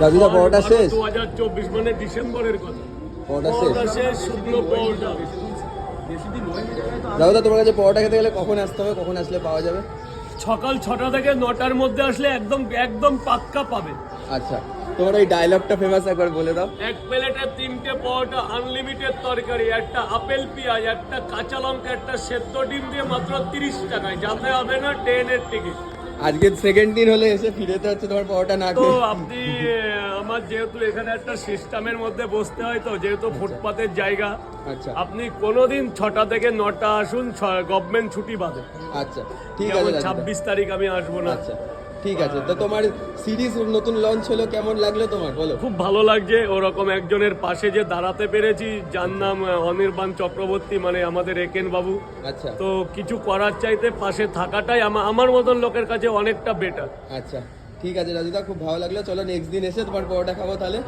দাদুদা পরোটা শেষ? দু হাজার চব্বিশ মানে ডিসেম্বরের কথা। পরোটা শেষ? শেষ শুকনো পরোটা। দাদুদা তোমার কাছে পরোটা খেতে গেলে কখন আসতে হবে? কখন আসলে পাওয়া যাবে? সকাল ছটা থেকে নটার মধ্যে আসলে একদম একদম পাক্কা পাবে। আচ্ছা তোমার ওই ডায়লগটা ফেমাস একবার বলে দাও। এক প্লেটে তিনটে পরোটা আনলিমিটেড তরকারি একটা আপেল পেঁয়াজ একটা কাঁচা লঙ্কা একটা সেদ্ধ ডিম দিয়ে মাত্র তিরিশ টাকায়। যাতে হবে না ট্রেনের টিকিট আজকে সেকেন্ড দিন হলে এসে ফিরেতে হচ্ছে তোমার পরোটা না তো আপনি আমার যেহেতু এখানে একটা সিস্টেমের মধ্যে বসতে হয় তো যেহেতু ফুটপাতের জায়গা আচ্ছা। আপনি কোনোদিন ছটা থেকে নটা আসুন গভর্নমেন্ট ছুটি বাদে। আচ্ছা ঠিক আছে ছাব্বিশ তারিখ আমি আসব না। আচ্ছা। ঠিক আছে তো তোমার সিরিজ নতুন লঞ্চ হলো কেমন লাগল তোমার? বলো। খুব ভালো লাগছে ওরকম একজনের পাশে যে দাঁড়াতে পেরেছি যার নাম অনির্বাণ চক্রবর্তী মানে আমাদের একেন বাবু। আচ্ছা। তো কিছু করার চাইতে পাশে থাকাটাই আমা- আমার মতন লোকের কাছে অনেকটা বেটার আচ্ছা ঠিক আছে রাজুদা খুব ভালো লাগল। চলো নেক্সট দিন এসে তোমার পরোটা খাব তাহলে।